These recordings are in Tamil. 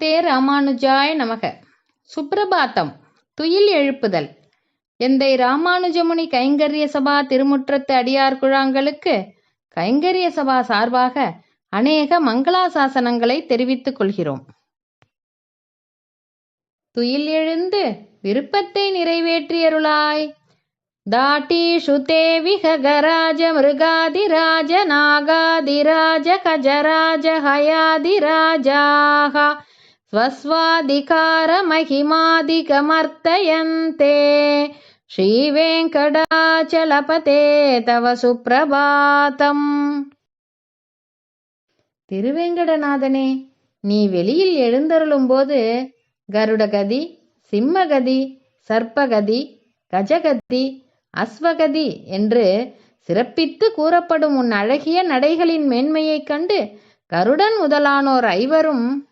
ஸ்ரீமதே ராமானுஜாய் நமக. சுப்பிரபாத்தம் துயில் எழுப்புதல். எந்தை ராமானுஜமுனி கைங்கரிய சபா திருமுற்றத்து அடியார் குழாங்களுக்கு கைங்கரிய சபா சார்பாக அநேக மங்களாசாசனங்களை தெரிவித்துக் கொள்கிறோம். துயில் எழுந்து விருப்பத்தை நிறைவேற்றியருளாய். தாட்டீஷு தே விகராஜ மிருகாதிராஜ நாகாதிராஜ கஜராஜ ஹயாதிராஜாக. स्वस्वाधिकारमहिमादिकमर्तयन्ते ஸ்ரீவேங்கடாச்சலபதே தவ சுப்பிரபாதம் திருவேங்கடநாதனே நீ வெளியில் எழுந்தருளும்போது கருடகதி சிம்மகதி சர்ப்பகதி கஜகதி அஸ்வகதி என்று சிறப்பித்து கூறப்படும் உன் அழகிய நடைகளின் மேன்மையைக் கண்டு கருடன் முதலானோர் ஐவரும்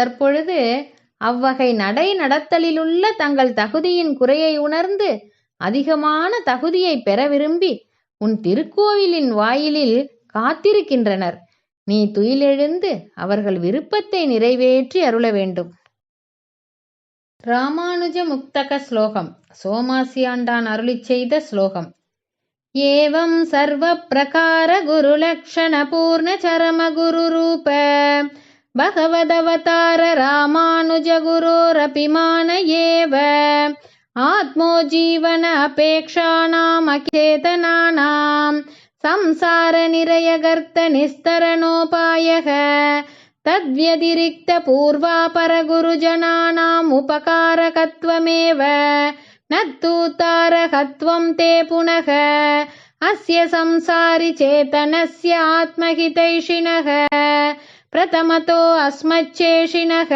தற்பொழுது அவ்வகை நடை நடத்தலிலுள்ள தங்கள் தகுதியின் குறையை உணர்ந்து அதிகமான தகுதியை பெற விரும்பி உன் திருக்கோவிலின் வாயிலில் காத்திருக்கின்றனர். நீ துயிலெழுந்து அவர்கள் விருப்பத்தை நிறைவேற்றி அருள வேண்டும். ராமானுஜ முக்தக ஸ்லோகம். சோமாசியாண்டான் அருளி செய்த ஸ்லோகம். ஏவம் சர்வ பிரகார குருலக்ஷண பூர்ண சரம குரு ரூப भगवदवतार रामानुजगुरोरपि मान एव आत्मो जीवन अपेक्षाणामचेतनानाम् संसारनिरयगर्तनिस्तरणोपायः। तद्व्यतिरिक्तपूर्वापरगुरुजनानामुपकारकत्वमेव। न तूतारकत्वम् ते पुनः अस्य संसारि चेतनस्य आत्महितैषिणः। प्रथमतो अस्मच्चेषिणः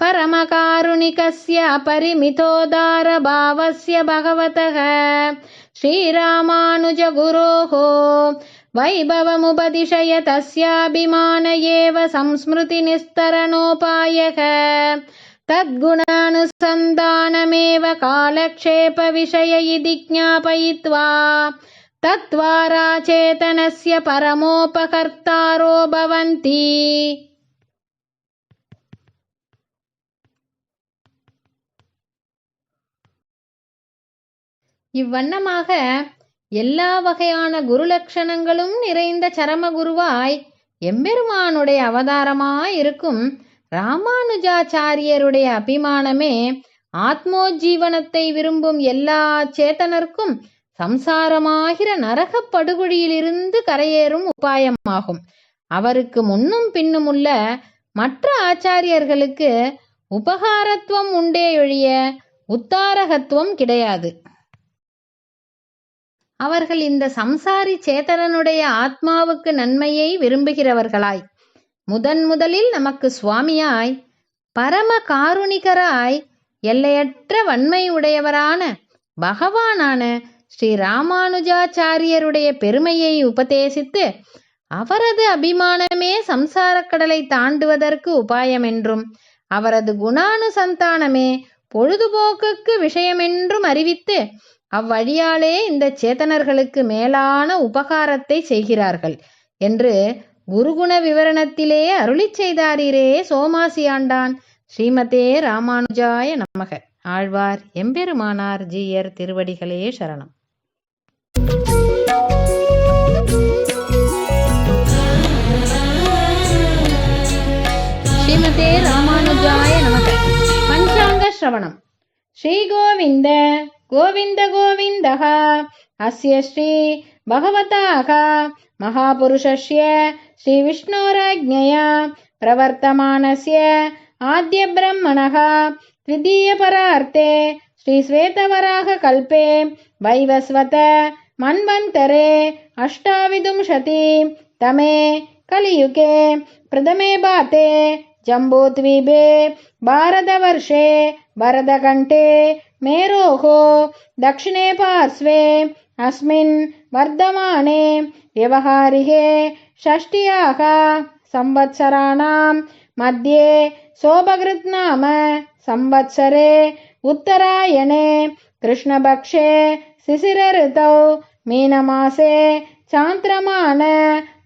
परमकारुणिकस्य अपरिमितोदारभावस्य भगवतः। श्रीरामानुजगुरोः वैभवमुपदिशय तस्याभिमान एव संस्मृतिनिस्तरणोपायः। तद्गुणानुसन्धानमेव कालक्षेपविषय इति ज्ञापयित्वा तद्वारा चेतनस्य परमोपकर्तारो भवन्ति இவ்வண்ணமாக எல்லா வகையான குரு லட்சணங்களும் நிறைந்த சரமகுருவாய் எம்பெருமானுடைய அவதாரமாய் இருக்கும் ராமானுஜாச்சாரியருடைய அபிமானமே ஆத்மோஜீவனத்தை விரும்பும் எல்லா சேத்தனர்க்கும் சம்சாரமாகிற நரகப் படுகொழியிலிருந்து கரையேறும் உபாயமாகும். அவருக்கு முன்னும் பின்னுமுள்ள மற்ற ஆச்சாரியர்களுக்கு உபகாரத்துவம் உண்டேயொழிய உத்தாரகத்துவம் கிடையாது. அவர்கள் இந்த சம்சாரி சேதனனுடைய ஆத்மாவுக்கு நன்மையை விரும்புகிறவர்களாய். முதன் முதலில் நமக்கு சுவாமியாய் பரம காருணிகராய் எல்லையற்ற வன்மை உடையவரான பகவானான ஸ்ரீ ராமானுஜாச்சாரியருடைய பெருமையை உபதேசித்து அவரது அபிமானமே சம்சாரக்கடலை தாண்டுவதற்கு உபாயமென்றும் அவரது குணானுசந்தானமே பொழுதுபோக்குக்கு விஷயமென்றும் அறிவித்து அவ்வழியாலே இந்த சேத்தனர்களுக்கு மேலான உபகாரத்தை செய்கிறார்கள் என்று குருகுண விவரணத்திலே அருளிச் செய்தாரீரே சோமாசியாண்டான். ஸ்ரீமதே ராமானுஜாய நமக. ஆழ்வார் எம்பெருமானார் ஜீயர் திருவடிகளே சரணம். ஸ்ரீமதே ராமானுஜாய நமக பஞ்சாங்க ஸ்ரவணம் ஸ்ரீகோவிந்த गोविन्द गोविन्दः अस्य श्री भगवताः महापुरुषस्य श्रीविष्णोराज्ञया प्रवर्तमानस्य आद्यब्रह्मणः द्वितीयपरार्थे श्रीश्वेतवराहकल्पे वैवस्वत मन्वन्तरे अष्टाविंशति तमे कलियुगे प्रथमे बाते जम्बूद्वीपे भारतवर्षे वरदकण्ठे मेरोः दक्षिणे पार्श्वे अस्मिन् वर्धमाने व्यवहारिके षष्ट्याः संवत्सराणां मध्ये सोपकृत्नाम संवत्सरे उत्तरायणे कृष्णपक्षे शिशिरऋतौ मीनमासे चान्द्रमान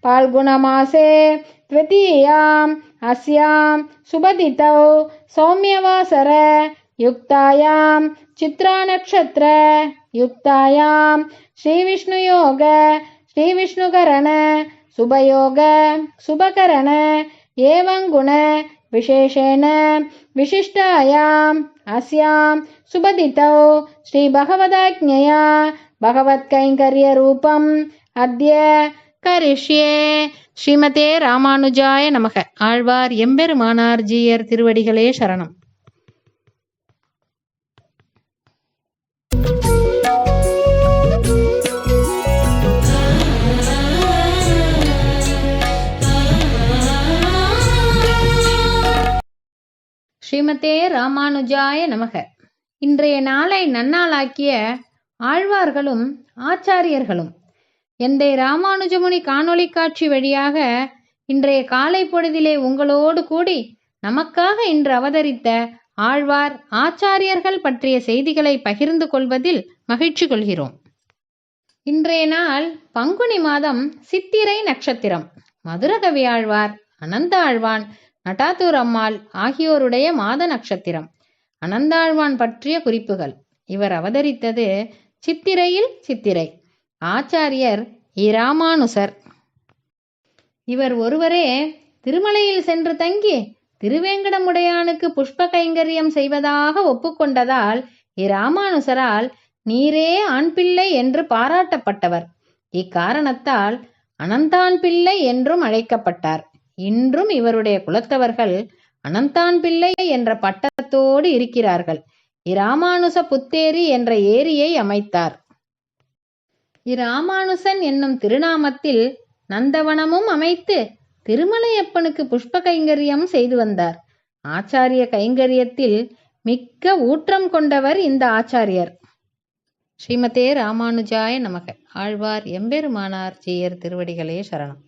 फाल्गुणमासे द्वितीयाम् अस्यां सुबदितौ सौम्यवासर युक्तायां चित्रानक्षत्र युक्तायां श्रीविष्णुयोग श्रीविष्णुकरण शुभयोग शुभकरण एवं गुण विशेषेण विशिष्टायाम् अस्यां सुबदितौ श्रीभगवदाज्ञया பகவத்கைங்கரியரூபம் அத்ய கரிஷ்யே. ஸ்ரீமதே ராமானுஜாய நமக. ஆழ்வார் எம்பெருமானார் ஜீயர் திருவடிகளே சரணம். ஸ்ரீமதே ராமானுஜாய நமக. இன்றைய நாளை நன்னாளாக்கிய ஆழ்வார்களும் ஆச்சாரியர்களும் எந்தை ராமானுஜமுனி காணொளி காட்சி வழியாக இன்றைய காலை பொழுதிலே உங்களோடு கூடி நமக்காக இன்று அவதரித்த ஆழ்வார் ஆச்சாரியர்கள் பற்றிய செய்திகளை பகிர்ந்து கொள்வதில் மகிழ்ச்சி கொள்கிறோம். இன்றைய நாள் பங்குனி மாதம் சித்திரை நட்சத்திரம். மதுரகவி ஆழ்வார் அனந்த ஆழ்வான் நட்டாத்தூர் அம்மாள் ஆகியோருடைய மாத நட்சத்திரம். அனந்தாழ்வான் பற்றிய குறிப்புகள். இவர் அவதரித்தது சித்திரையில் சித்திரை. ஆச்சாரியர் இராமானுசர். இவர் ஒருவரே திருமலையில் சென்று தங்கி திருவேங்கடமுடையானுக்கு புஷ்ப கைங்கரியம் செய்வதாக ஒப்புக்கொண்டதால் இராமானுசரால் நீரே ஆண் பிள்ளை என்று பாராட்டப்பட்டவர். இக்காரணத்தால் அனந்தான் பிள்ளை என்றும் அழைக்கப்பட்டார். இன்றும் இவருடைய குலத்தவர்கள் அனந்தான் பிள்ளை என்ற பட்டத்தோடு இருக்கிறார்கள். இராமானுச புத்தேரி என்ற ஏரியை அமைத்தார். இராமானுசன் என்னும் திருநாமத்தில் நந்தவனமும் அமைத்து திருமலையப்பனுக்கு புஷ்ப கைங்கரியம் செய்து வந்தார். ஆச்சாரிய கைங்கரியத்தில் மிக்க ஊற்றம் கொண்டவர் இந்த ஆச்சாரியர். ஸ்ரீமதே ராமானுஜாய நமக. ஆழ்வார் எம்பெருமானார் ஜீயர் திருவடிகளே சரணம்.